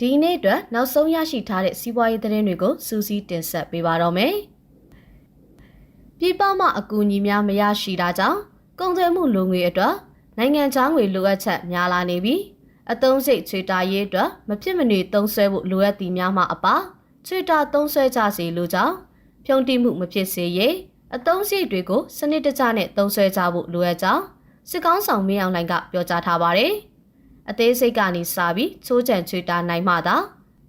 ဒီနေ့အတွက်နောက်ဆုံးရရှိထားတဲ့စီးပွားရေးသတင်းတွေကိုစူးစီးတင်ဆက်ပေးပါတော့မယ်။ပြည်ပမှအကူအညီများမရရှိတာကြောင့်ကုန်သွယ်မှုလိုငွေအတွက်နိုင်ငံခြားငွေလိုအပ်ချက်များလာနေပြီးအသုံးစိတ်ချွေတာရေးအတွက်မဖြစ်မနေသုံးစွဲဖို့လိုအပ်သည်များမှအပါချွေတာသုံးစွဲကြစေလိုကြောင်းဖြုံတိမှုမဖြစ်စေရေးအသုံးစိတ်တွေကိုစနစ်တကျနဲ့သုံးစွဲကြဖို့လိုအပ်ကြောင်းစစ်ကောင်းဆောင်မင်းအောင်လှိုင်ကပြောကြားထားပါတယ်။ အသေးစိတ်ကနေစပြီးချိုးချံချွေတာနိုင်မှသာ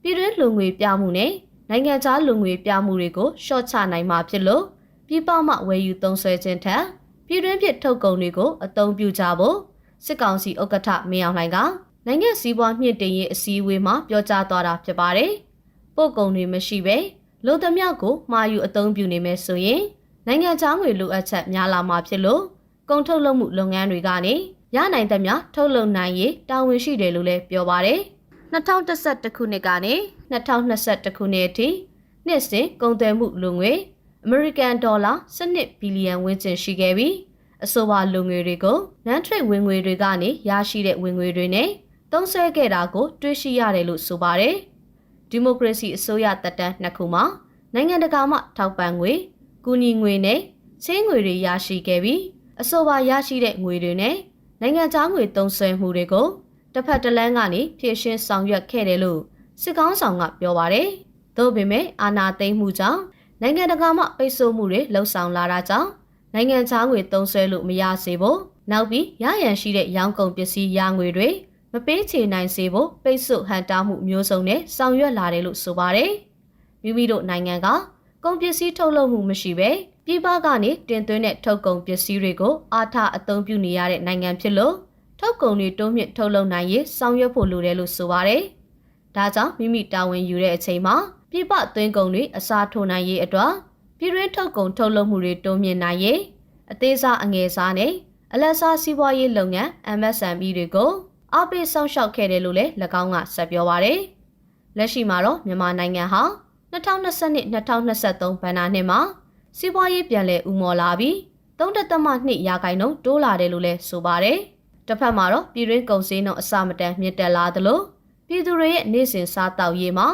ပြည်တွင်းလူငွေပြမှုနဲ့နိုင်ငံခြားလူငွေပြမှုတွေကိုရှော့ချနိုင်မှာဖြစ်လို့ပြည်ပမှဝယ်ယူသုံးစွဲခြင်းထက်ပြည်တွင်းဖြစ်ထုတ်ကုန်တွေကိုအသုံးပြုကြဖို့စစ်ကောင်စီဥက္ကဋ္ဌမင်းအောင်လှိုင်ကနိုင်ငံစည်းပွားမြင့်တင်ရေးအစည်းအဝေးမှာပြောကြားသွားတာဖြစ်ပါတယ်။ပို့ကုန်တွေမရှိဘဲလူသမျှကိုမှာယူအသုံးပြုနေမယ်ဆိုရင်နိုင်ငံခြားငွေလိုအပ်ချက်များလာမှာဖြစ်လို့ကုန်ထုတ်လုပ်မှုလုပ်ငန်းတွေကနေ ရနိုင်သမျှထုတ်လုပ်နိုင်ရေးတာဝန်ရှိတယ်လို့လည်းပြောပါတယ်။2011ခုနှစ်ကနေ2021ခုနှစ်အထိနှစ်စဉ်ကုန်သွယ်မှုလူငွေအမေရိကန်ဒေါ်လာ12ဘီလီယံဝန်းကျင်ရှိခဲ့ပြီးအဆိုပါလူငွေတွေကိုနန်းထရိတ်ဝင်ငွေတွေကနေရရှိတဲ့ဝင်ငွေတွေနဲ့သုံးစွဲခဲ့တာကိုတွေ့ရှိရတယ်လို့ဆိုပါတယ်။ဒီမိုကရေစီအစိုးရတက်တန်းနှစ်ခုမှာနိုင်ငံတကာမှထောက်ပံ့ငွေကူညီငွေနဲ့ချင်းငွေတွေရရှိခဲ့ပြီးအဆိုပါရရှိတဲ့ငွေတွေနဲ့ နိုင်ငံခြားငွေသုံးစွဲမှုတွေကိုတစ်ဖက်တစ်လမ်းကနေဖြည့်ရှင်းဆောင်ရွက်ခဲ့တယ်လို့စစ်ကောင်းဆောင်ကပြောပါတယ်။သို့ပေမဲ့အာဏာသိမ်းမှုကြောင့်နိုင်ငံတကာမှပိတ်ဆို့မှုတွေလှုံ့ဆော်လာတာကြောင့်နိုင်ငံခြားငွေသုံးစွဲလို့မရစေဖို့နောက်ပြီးရရန်ရှိတဲ့ရောင်းကုန်ပစ္စည်းရငွေတွေမပေးချေနိုင်စေဖို့ပိတ်ဆို့ဟန်တားမှုမျိုးစုံနဲ့ဆောင်ရွက်လာတယ်လို့ဆိုပါတယ်။မိမိတို့နိုင်ငံကကုန်ပစ္စည်းထုတ်လုပ်မှုမရှိဘဲ ပြည်ပကနေတင်သွင်းတဲ့ထုတ်ကုန်ပစ္စည်းတွေကိုအာထအသုံးပြုနေရတဲ့နိုင်ငံဖြစ်လို့ထုတ်ကုန်တွေတိုးမြင့်ထုတ်လုပ်နိုင်ရေးဆောင်ရွက်ဖို့လိုတယ်လို့ဆိုပါတယ်။ဒါကြောင့်မိမိတာဝန်ယူတဲ့အချိန်မှာပြည်ပသွင်းကုန်တွေအစားထိုးနိုင်ရေးအတွက်ပြည်တွင်းထုတ်ကုန်ထုတ်လုပ်မှုတွေတိုးမြင့်နိုင်ရေးအသေးစားအငယ်စားနဲ့အလက်စားစီးပွားရေးလုပ်ငန်း MSME တွေကိုအားပေးဆောင်ရှောက်ခဲ့တယ်လို့လည်း၎င်းကဆက်ပြောပါရယ်လက်ရှိမှာတော့မြန်မာနိုင်ငံဟာ2022-2023ဘဏ္ဍာနှစ်မှာ စီးပွားရေးပြန်လည်ဥမော်လာပြီး3.2ရာခိုင်နှုန်းတိုးလာတယ်လို့လည်းဆိုပါတယ်တစ်ဖက်မှာတော့ပြည်တွင်းကုန်စည်နှုန်းအစမတန်မြင့်တက်လာသလိုပြည်သူတွေရဲ့နေ့စဉ်စားတောက်ရေးမှာ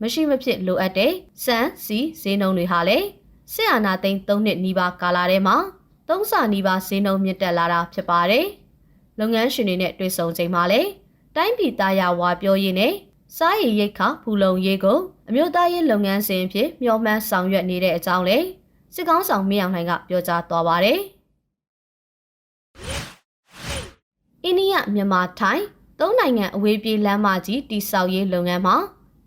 မရှိမဖြစ်လိုအပ်တဲ့စံစီဈေးနှုန်းတွေဟာလည်းစစ်အာဏာသိမ်း၃နှစ်နီးပါးကာလထဲမှာသုံးဆနီးပါးဈေးနှုန်းမြင့်တက်လာတာဖြစ်ပါတယ်။လုပ်ငန်းရှင်တွေနဲ့တွေ့ဆုံချိန်မှာလည်းတိုင်းပြည်သားရဝါပြောရင်းနဲ့စားရည်ရိတ်ခဖူလုံရေးကိုအမျိုးသားရေးလုပ်ငန်းစဉ်အဖြစ်မျှော်မှန်းဆောင်ရွက်နေတဲ့အကြောင်းလည်း စစ်ကောင်းဆောင်မင်းအောင်လှိုင်ကပြောကြားသွားပါတယ်။အိန္ဒိယမြန်မာထိုင်းသုံးနိုင်ငံအဝေးပြေးလမ်းမကြီးတိစောက်ရေးလုပ်ငန်းမှာ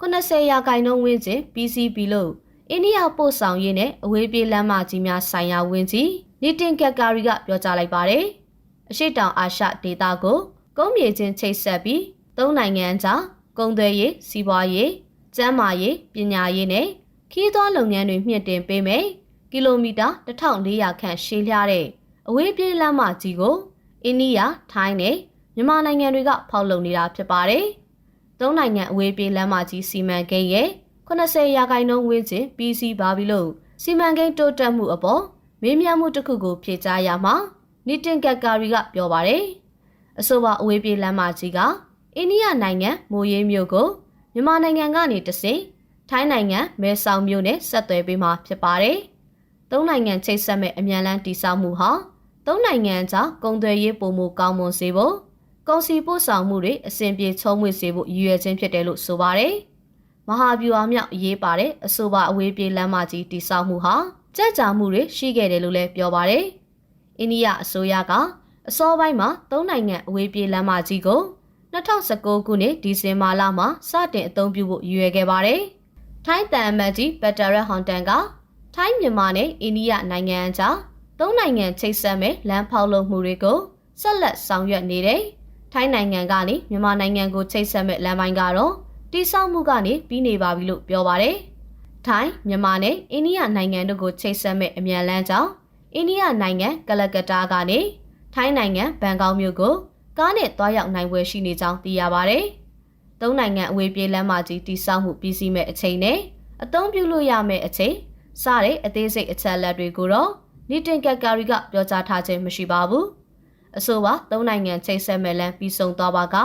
80ရာခိုင်နှုန်းဝန်းကျင်ပြီးစီးပြီလို့အိန္ဒိယပို့ဆောင်ရေးနဲ့အဝေးပြေးလမ်းမကြီးများဆိုင်ရာဝန်ကြီးနီတင်ကက်ကာရီကပြောကြားလိုက်ပါတယ်။အရှိတောင်အာရှဒေသကိုကုန်းမြေချင်းချိတ်ဆက်ပြီးသုံးနိုင်ငံကြားကုန်သွယ်ရေးစီးပွားရေးကျန်းမာရေးပညာရေးနဲ့ခီးသွွားလုပ်ငန်းတွေမြင့်တင်ပေးမယ် ကီလိုမီတာ1400ခန့်ရှည်လျားတဲ့အဝေးပြေးလမ်းမကြီးကိုအိန္ဒိယထိုင်းနဲ့မြန်မာနိုင်ငံတွေကဖောက်လုပ်နေတာဖြစ်ပါတယ်။သုံးနိုင်ငံအဝေးပြေးလမ်းမကြီးစီမံကိန်းရဲ့80ရာခိုင်နှုန်းဝန်းကျင်ပြီးစီးပါပြီလို့စီမံကိန်းတိုးတက်မှုအပေါ်မေးမြန်းမှုတစ်ခုကိုဖြေကြားရမှာနီတင်ကက်ကာရီကပြောပါတယ်။အဆိုပါအဝေးပြေးလမ်းမကြီးကအိန္ဒိယနိုင်ငံမိုးရေးမြို့ကိုမြန်မာနိုင်ငံကနေတဆင့်ထိုင်းနိုင်ငံမဲဆောက်မြို့နဲ့ဆက်သွယ်ပေးမှာဖြစ်ပါတယ်။ သုံးနိုင်ငံချိတ်ဆက်မဲ့အမြန်လန်းတည်ဆောက်မှုဟာသုံးနိုင်ငံကြားကုန်သွယ်ရေးပုံမှုကောင်းမွန်စေဖို့ကုန်စည်ပို့ဆောင်မှုတွေအဆင်ပြေချုံးမွေ့စေဖို့ရည်ရွယ်ခြင်းဖြစ်တယ်လို့ဆိုပါတယ်။မဟာဗျူဟာမြောက်အရေးပါတဲ့အဆိုပါအဝေးပြေးလမ်းမကြီးတည်ဆောက်မှုဟာကြက်ကြာမှုတွေရှိခဲ့တယ်လို့လည်းပြောပါတယ်။အိန္ဒိယအစိုးရကအစောပိုင်းမှာသုံးနိုင်ငံအဝေးပြေးလမ်းမကြီးကို2019ခုနှစ်ဒီဇင်ဘာလမှာစတင်အသုံးပြုဖို့ရည်ရွယ်ခဲ့ပါတယ်။ထိုင်းတန်အမတ်ကြီးဘက်တရက်ဟွန်တန်က ထိုင်းမြန်မာနဲ့အိန္ဒိယနိုင်ငံအကြားသုံးနိုင်ငံချိတ်ဆက်မဲ့လမ်းဖောက်လုပ်မှုတွေကိုဆက်လက်ဆောင်ရွက်နေတယ်။ထိုင်းနိုင်ငံကနေမြန်မာနိုင်ငံကိုချိတ်ဆက်မဲ့လမ်းပိုင်းကတော့တိစောက်မှုကနေပြီးနေပါပြီလို့ပြောပါတယ်။ထိုင်းမြန်မာနဲ့အိန္ဒိယနိုင်ငံတို့ကိုချိတ်ဆက်မဲ့အမြန်လမ်းကြောင်းအိန္ဒိယနိုင်ငံကလကတာကနေထိုင်းနိုင်ငံဘန်ကောက်မြို့ကိုကားနဲ့တွားရောက်နိုင်ပွဲရှိနေကြောင်းသိရပါတယ်။သုံးနိုင်ငံအဝေးပြေးလမ်းမကြီးတိစောက်မှုပြီးစီးမဲ့အချိန်နဲ့အသုံးပြုလို့ရမယ့်အချိန် စတဲ့အသေးစိတ်အချက်အလက်တွေကိုတော့နီတင်ကက်ကာရီကပြောကြားထားခြင်းမရှိပါဘူး။အဆိုပါသုံးနိုင်ငံချိတ်ဆက်မဲ့လမ်းပြီးဆုံးသွားပါက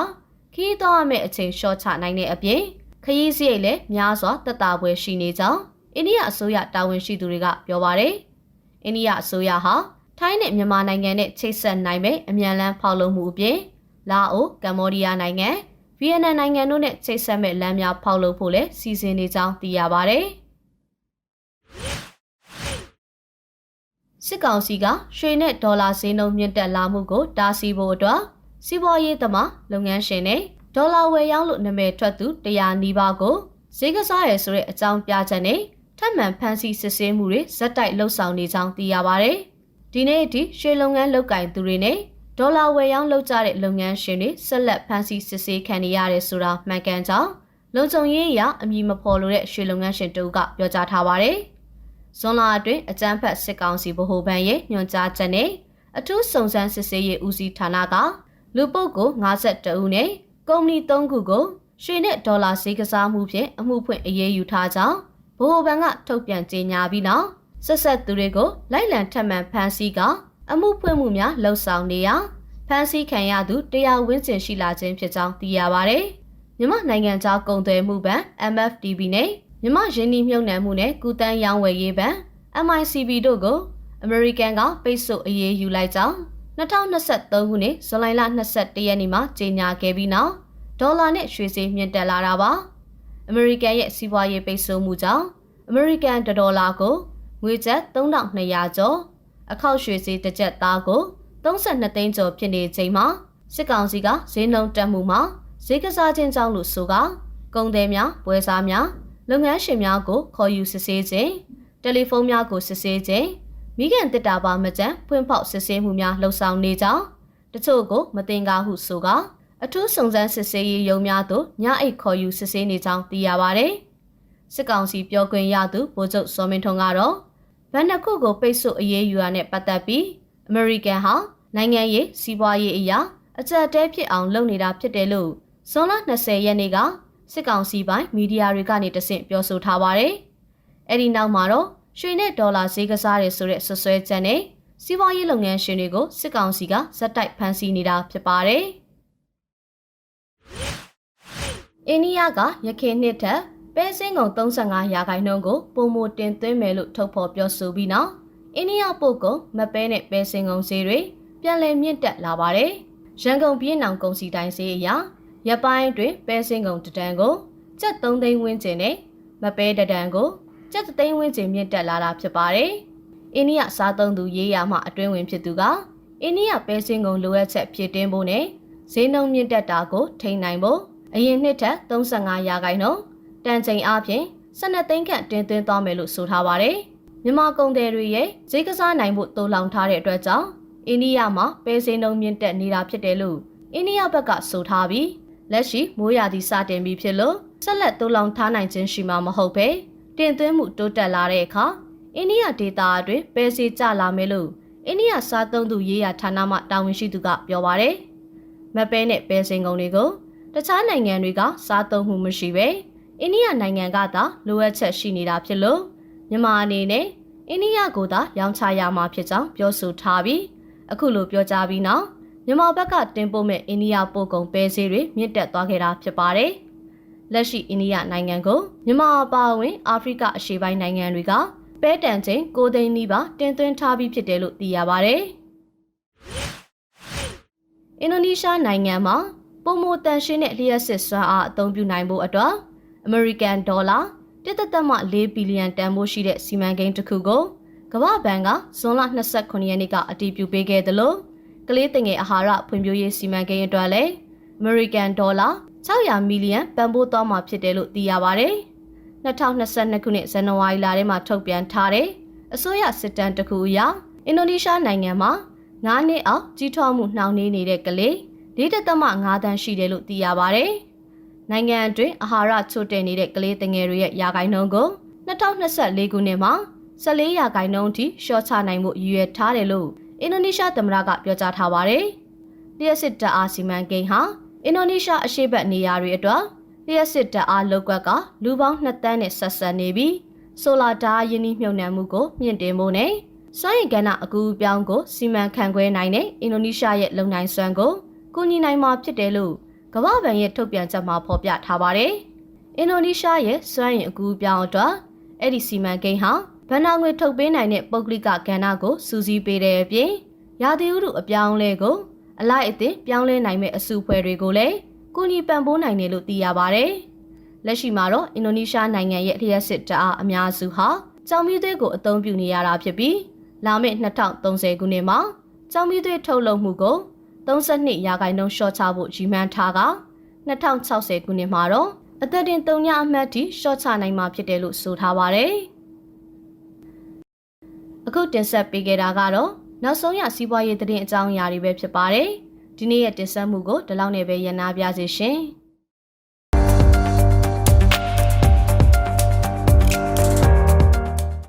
ခီးသွားရမယ့်အချိန်ရှော့ချနိုင်တဲ့အပြင်ခရီးစရိတ်လည်းများစွာတက်တာပွဲရှိနေကြောင်းအိန္ဒိယအစိုးရတာဝန်ရှိသူတွေကပြောပါတယ်။အိန္ဒိယအစိုးရဟာထိုင်းနဲ့မြန်မာနိုင်ငံနဲ့ချိတ်ဆက်နိုင်မဲ့အမြန်လန်းဖောက်လုပ်မှုအပြင်လာအိုကမ္ဘောဒီးယားနိုင်ငံဗီယက်နမ်နိုင်ငံတို့နဲ့ချိတ်ဆက်မဲ့လမ်းများဖောက်လုပ်ဖို့လည်းစီစဉ်နေကြောင်းသိရပါတယ်။ စစ်ကောင်စီကရွှေနဲ့ဒေါ်လာဈေးနှုန်းမြင့်တက်လာမှုကိုတားဆီးဖို့အတွက်စီးပွားရေးသမားလုပ်ငန်းရှင်တွေဒေါ်လာဝယ်ရောင်းလို့နာမည်ထွက်သူ100နီးပါးကိုဈေးကစားရဆိုတဲ့အကြောင်းပြချက်နဲ့ထပ်မံဖမ်းဆီးစစ်ဆေးမှုတွေဇက်တိုက်လှုပ်ဆောင်နေကြောင်းသိရပါဗျ။ဒီနေ့အထိရွှေလုပ်ငန်းလုပ်ကင်သူတွေနဲ့ဒေါ်လာဝယ်ရောင်းလုပ်ကြတဲ့လုပ်ငန်းရှင်တွေဆက်လက်ဖမ်းဆီးစစ်ဆေးခံနေရတယ်ဆိုတာမှန်ကန်ကြောင်းလုံခြုံရေးအရအမည်မဖော်လိုတဲ့ရွှေလုပ်ငန်းရှင်တို့ကပြောကြားထားပါတယ်။ ဇွန်လအတွင်းအကြမ်းဖက်စစ်ကောင်စီဗဟိုဘဏ်ရဲ့ညွှန်ကြားချက်နဲ့အထူးစုံစမ်းစစ်ဆေးရေးဦးစီးဌာနကလူပုဂ္ဂိုလ်52ဦးနဲ့ကုမ္ပဏီ3ခုကိုရွှေနဲ့ဒေါ်လာဈေးကစားမှုဖြင့်အမှုဖွင့်အရေးယူထားကြောင်းဗဟိုဘဏ်ကထုတ်ပြန်ကြေညာပြီးနောက်ဆက်ဆက်သူတွေကိုလိုက်လံထပ်မံဖမ်းဆီးကအမှုဖွင့်မှုများလှုပ်ဆောင်နေရာဖမ်းဆီးခံရသူတရားဝန်းကျင်ရှိလာခြင်းဖြစ်ကြောင်းသိရပါဗျ။မြန်မာနိုင်ငံသားကုန်သွယ်မှုဘဏ် MFTB နဲ့ မြန်မာရင်းနှီးမြှုပ်နှံမှုနဲ့ကုတန်းရောင်းဝယ်ရေးဘဏ် MICB တို့ကိုအမေရိကန်ကပိတ်ဆို့အရေးယူလိုက်ကြောင်း2023ခုနှစ်ဇူလိုင်လ22ရက်နေ့မှာကြေညာခဲ့ပြီးနောက်ဒေါ်လာနဲ့ရွှေဈေးမြင့်တက်လာတာပါအမေရိကန်ရဲ့စီးပွားရေးပိတ်ဆို့မှုကြောင့်အမေရိကန်ဒေါ်လာကိုငွေကျပ်3200ကျော်အခောက်ရွှေဈေးတစ်ကျပ်သားကို32သိန်းကျော်ဖြစ်နေချိန်မှာစစ်ကောင်စီကဈေးနှုန်းတက်မှုမှာဈေးကစားခြင်းကြောင့်လို့ဆိုကကုန်သည်များပွဲစားများ လုပ်ငန်းရှင်များကိုခေါ်ယူစစ်ဆေးခြင်းတယ်လီဖုန်းများကိုစစ်ဆေးခြင်းမိခင်တစ်တာပါမကြံဖွင့်ဖောက်စစ်ဆေးမှုများလှုပ်ဆောင်နေကြောင်းတချို့ကိုမတင်ကားဟုဆိုကအထူးစုံစမ်းစစ်ဆေးရေးရုံးများသို့ညအိတ်ခေါ်ယူစစ်ဆေးနေကြောင်းသိရပါဗျ။စစ်ကောင်စီပြောခွင့်ရသူဗိုလ်ချုပ်စောမင်းထွန်းကတော့ဗန်နှစ်ခုကိုပိတ်ဆို့အရေးယူရတဲ့ပတ်သက်ပြီးအမေရိကန်ဟာနိုင်ငံရေးစီးပွားရေးအရာအကြက်တဲဖြစ်အောင်လုပ်နေတာဖြစ်တယ်လို့ဇွန်လ20ရက်နေ့က စစ်ကောင်စီပိုင်းမီဒီယာတွေကနေတဆင့်ပြောဆိုထားပါတယ်။အဲ့ဒီနောက်မှာတော့ရွှေနဲ့ဒေါ်လာဈေးကစားရဲဆိုတဲ့ဆွဆွဲချက်နဲ့စီးပွားရေးလုပ်ငန်းရှင်တွေကိုစစ်ကောင်စီကဇက်တိုက်ဖမ်းဆီးနေတာဖြစ်ပါတယ်။အိန္ဒိယကရခိုင်နှစ်ထက်ပဲစင်းကုန်35ရာခိုင်နှုန်းကိုပုံမတင်သွင်းမယ်လို့ထုတ်ဖော်ပြောဆိုပြီးနောက်အိန္ဒိယပို့ကုန်မပဲနဲ့ပဲစင်းကုန်ဈေးတွေပြန်လည်မြင့်တက်လာပါတယ်။ရန်ကုန်ပြည်နောင်ကုန်စီတိုင်းဈေးအရ ရပိုင်းတွင်ပဲစင်းကုန်တဒံကိုကျပ်3သိန်းဝန်းကျင်နဲ့မပဲတဒံကိုကျပ်သိန်းဝန်းကျင်မြင့်တက်လာတာဖြစ်ပါတယ်။အိန္ဒိယစားသုံးသူရေးရမှအတွင်းဝင်ဖြစ်သူကအိန္ဒိယပဲစင်းကုန်လိုအပ်ချက်ဖြည့်တင်းဖို့နဲ့ဈေးနှုန်းမြင့်တက်တာကိုထိန်းနိုင်ဖို့အရင်နှစ်ထက်35ရာခိုင်နှုန်းတန်ချိန်အားဖြင့်12သိန်းခန့်တင်သွင်းသွားမယ်လို့ဆိုထားပါတယ်။မြန်မာကုန်သည်တွေရဲ့ဈေးကစားနိုင်ဖို့တိုးလောင်ထားတဲ့အတွက်ကြောင့်အိန္ဒိယမှာပဲစင်းနှုန်းမြင့်တက်နေတာဖြစ်တယ်လို့အိန္ဒိယဘက်ကဆိုထားပြီး လက်ရှိမိုးရာသီစတင်ပြီးဖြစ်လို့ဆက်လက်တိုးလောင်ထားနိုင်ခြင်းရှိမှာမဟုတ်ပဲတင်သွင်းမှုတိုးတက်လာတဲ့အခါအိန္ဒိယဒေသအတွင်းပဲစီကျလာမယ်လို့အိန္ဒိယစားသုံးသူရေးရာဌာနမှတာဝန်ရှိသူကပြောပါရယ်မပဲနဲ့ပဲစင်ကုန်တွေကိုတခြားနိုင်ငံတွေကစားသုံးမှုမရှိပဲအိန္ဒိယနိုင်ငံကသာလိုအပ်ချက်ရှိနေတာဖြစ်လို့မြန်မာအနေနဲ့အိန္ဒိယကိုသာရောင်းချရမှာဖြစ်ကြောင်းပြောဆိုထားပြီးအခုလိုပြောကြားပြီးနောက် မြန်မာဘက်ကတင်ပို့မဲ့အိန္ဒိယပို့ကုန်ပဲဈေးတွေမြင့်တက်သွားခဲ့တာဖြစ်ပါတယ်။လက်ရှိအိန္ဒိယနိုင်ငံကိုမြန်မာအပါအဝင်အာဖရိကအရှေ့ပိုင်းနိုင်ငံတွေကပဲတန်ချိန်6သိန်းနီးပါးတင်သွင်းထားပြီးဖြစ်တယ်လို့သိရပါတယ်။အင်ဒိုနီးရှားနိုင်ငံမှာပုံမတန်ရှင်းတဲ့လျှက်စစ်စွမ်းအားအသုံးပြုနိုင်ဖို့အတွက်အမေရိကန်ဒေါ်လာ1.4ဘီလီယံတန်ဖိုးရှိတဲ့စီမံကိန်းတစ်ခုကိုကမ္ဘာဘဏ်ကဇွန်လ29ရက်နေ့ကအတည်ပြုပေးခဲ့သလို ကလေးတင်ငယ်အာဟာရဖွံ့ဖြိုးရေးစီမံကိန်းအတွက်လည်းအမေရိကန်ဒေါ်လာ600မီလီယံပံ့ပိုးသွားမှာဖြစ်တယ်လို့သိရပါဗျ။2022ခုနှစ်ဇန်နဝါရီလထဲမှာထုတ်ပြန်ထားတဲ့အစိုးရစစ်တမ်းတစ်ခုအရအင်ဒိုနီးရှားနိုင်ငံမှာ9နှစ်အောက်ကြီးထွားမှုနှောင့်နှေးနေတဲ့ကလေး4.5တန်းရှိတယ်လို့သိရပါဗျ။နိုင်ငံအတွင်းအာဟာရချို့တဲ့နေတဲ့ကလေးငယ်တွေရဲ့ရာခိုင်နှုန်းကို2024ခုနှစ်မှာ14ရာခိုင်နှုန်းထိရှော့ချနိုင်မှုရည်ရွယ်ထားတယ်လို့ အင်ဒိုနီးရှားသမ္မတကပြောကြားထားပါတယ်။လျှက်စစ်တပ်အားစီမံကိန်းဟာအင်ဒိုနီးရှားအရှေ့ဘက်နေရာတွေအတွက်လျှက်စစ်တပ်အားလောက်ကွက်ကလူပေါင်း2တန်းနဲ့ဆက်ဆက်နေပြီးဆိုလာဓာတ်ရင်းနှီးမြှုပ်နှံမှုကိုမြင့်တင်ဖို့နဲ့စွမ်းရည်ကဏ္ဍအကူအပြောင်းကိုစီမံခန့်ခွဲနိုင်တဲ့အင်ဒိုနီးရှားရဲ့လုံနိုင်စွမ်းကိုကူညီနိုင်မှာဖြစ်တယ်လို့ကမ္ဘာ့ဘဏ်ရဲ့ထုတ်ပြန်ချက်မှာဖော်ပြထားပါတယ်။အင်ဒိုနီးရှားရဲ့စွမ်းရည်အကူအပြောင်းအတွက်အဲ့ဒီစီမံကိန်းဟာ ဗန်နာငွေထုတ်ပေးနိုင်တဲ့ပုဂ္ဂလိကကဏ္ဍကိုစူးစီးပေးတဲ့အပြင်ရာသီဥတုအပြောင်းအလဲကိုအလိုက်အသင့်ပြောင်းလဲနိုင်မဲ့အစုအဖွဲ့တွေကိုလည်းကူညီပံ့ပိုးနိုင်တယ်လို့သိရပါတယ်။လက်ရှိမှာတော့အင်ဒိုနီးရှားနိုင်ငံရဲ့လျှက်စစ်တအားအများစုဟာကြောင်မီးသွေးကိုအသုံးပြုနေရတာဖြစ်ပြီးလာမယ့်2030ခုနှစ်မှာကြောင်မီးသွေးထုတ်လုပ်မှုကို32ရာခိုင်နှုန်းလျှော့ချဖို့ရည်မှန်းထားက2060ခုနှစ်မှာတော့အသက်တင်3ညအမှတ်ထိလျှော့ချနိုင်မှာဖြစ်တယ်လို့ဆိုထားပါတယ်။ အခုတင်ဆက်ပေးခဲ့တာကတော့နောက်ဆုံးရစီးပွားရေးသတင်းအကြောင်းအရာတွေပဲဖြစ်ပါတယ်။ဒီနေ့ရဲ့တင်ဆက်မှုကိုဒီလောက်နဲ့ပဲရန်နာပြစေရှင်။